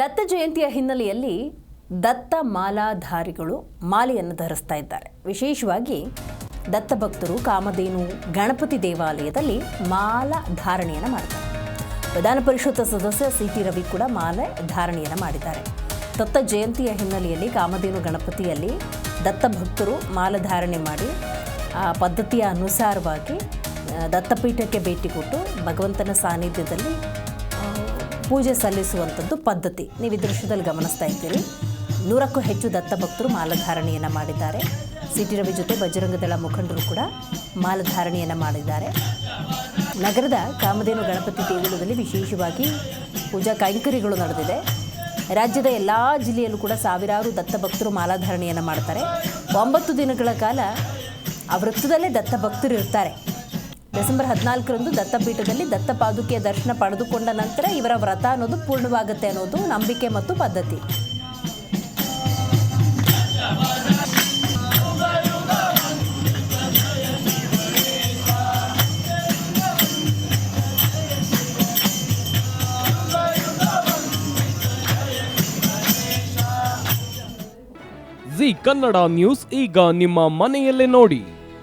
ದತ್ತ ಜಯಂತಿಯ ಹಿನ್ನೆಲೆಯಲ್ಲಿ ದತ್ತ ಮಾಲಾಧಾರಿಗಳು ಮಾಲೆಯನ್ನು ಧರಿಸ್ತಾ ಇದ್ದಾರೆ. ವಿಶೇಷವಾಗಿ ದತ್ತ ಭಕ್ತರು ಕಾಮಧೇನು, ಗಣಪತಿ ದೇವಾಲಯದಲ್ಲಿ ಮಾಲ ಧಾರಣೆಯನ್ನು ಮಾಡ್ತಾರೆ. ವಿಧಾನ ಪರಿಷತ್ ಸದಸ್ಯ ಸಿ ಟಿ ರವಿ ಕೂಡ ಮಾಲೆ ಧಾರಣೆಯನ್ನು ಮಾಡಿದ್ದಾರೆ. ದತ್ತ ಜಯಂತಿಯ ಹಿನ್ನೆಲೆಯಲ್ಲಿ ಕಾಮಧೇನು, ಗಣಪತಿಯಲ್ಲಿ ದತ್ತ ಭಕ್ತರು ಮಾಲಧಾರಣೆ ಮಾಡಿ, ಆ ಪದ್ಧತಿಯ ಅನುಸಾರವಾಗಿ ದತ್ತಪೀಠಕ್ಕೆ ಭೇಟಿ ಕೊಟ್ಟು ಭಗವಂತನ ಸಾನ್ನಿಧ್ಯದಲ್ಲಿ ಪೂಜೆ ಸಲ್ಲಿಸುವಂಥದ್ದು ಪದ್ಧತಿ. ನೀವು ಈ ದೃಶ್ಯದಲ್ಲಿ ಗಮನಿಸ್ತಾ ಇದ್ದೀರಿ. ನೂರಕ್ಕೂ ಹೆಚ್ಚು ದತ್ತ ಭಕ್ತರು ಮಾಲಧಾರಣೆಯನ್ನು ಮಾಡಿದ್ದಾರೆ. ಸಿಟಿ ರವಿ ಜೊತೆ ಬಜರಂಗದಳ ಮುಖಂಡರು ಕೂಡ ಮಾಲಧಾರಣೆಯನ್ನು ಮಾಡಿದ್ದಾರೆ. ನಗರದ ಕಾಮಧೇನು ಗಣಪತಿ ದೇಗುಲದಲ್ಲಿ ವಿಶೇಷವಾಗಿ ಪೂಜಾ ಕೈಂಕರ್ಯಗಳು ನಡೆದಿದೆ. ರಾಜ್ಯದ ಎಲ್ಲ ಜಿಲ್ಲೆಯಲ್ಲೂ ಕೂಡ ಸಾವಿರಾರು ದತ್ತ ಭಕ್ತರು ಮಾಲಾಧಾರಣೆಯನ್ನು ಮಾಡ್ತಾರೆ. ಒಂಬತ್ತು ದಿನಗಳ ಕಾಲ ಆ ವೃತ್ತದಲ್ಲೇ ದತ್ತ ಭಕ್ತರು ಇರ್ತಾರೆ. ಡಿಸೆಂಬರ್ ಹದಿನಾಲ್ಕರಂದು ದತ್ತಪೀಠದಲ್ಲಿ ದತ್ತ ಪಾದುಕೆಯ ದರ್ಶನ ಪಡೆದುಕೊಂಡ ನಂತರ ಇವರ ವ್ರತ ಅನ್ನೋದು ಪೂರ್ಣವಾಗುತ್ತೆ ಅನ್ನೋದು ನಂಬಿಕೆ ಮತ್ತು ಪದ್ಧತಿ. ಕನ್ನಡ ನ್ಯೂಸ್ ಈಗ ನಿಮ್ಮ ಮನೆಯಲ್ಲೇ ನೋಡಿ.